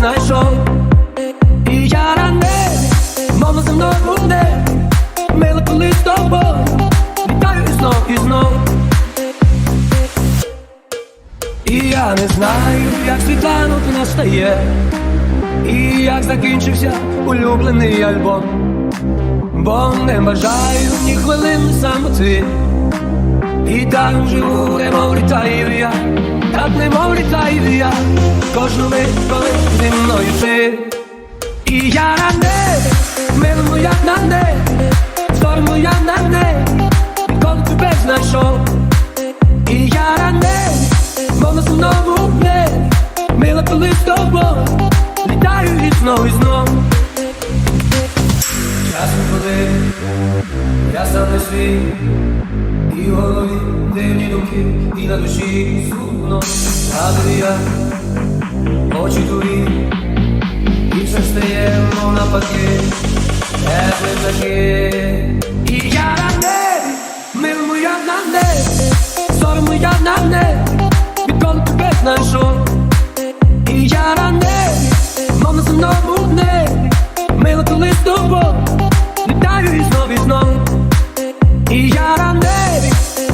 знайшов. І я на небі, мовно за мною буде, І я не знаю, як світанути настає, і як закінчився улюблений альбом, бо не бажаю ні хвилини самоти. І так живу, немов літаю я, так немов літаю я, кожну мить, коли зі мною ти. І я на тобою, літаю і знов, і знов. Часом ходи, я сам не свій, і в голові дивні думки, і на душі смутно, згадую я, очі твої, і все стає, мов навпаки, тепле таке. І я на небі, мила моя на небі, зорі моя на небі, відколи тебе знайшов. В небі, мила коли з тобою, літаю і знов, і знов. І я на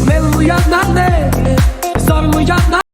мила моя на небі, зорі моя на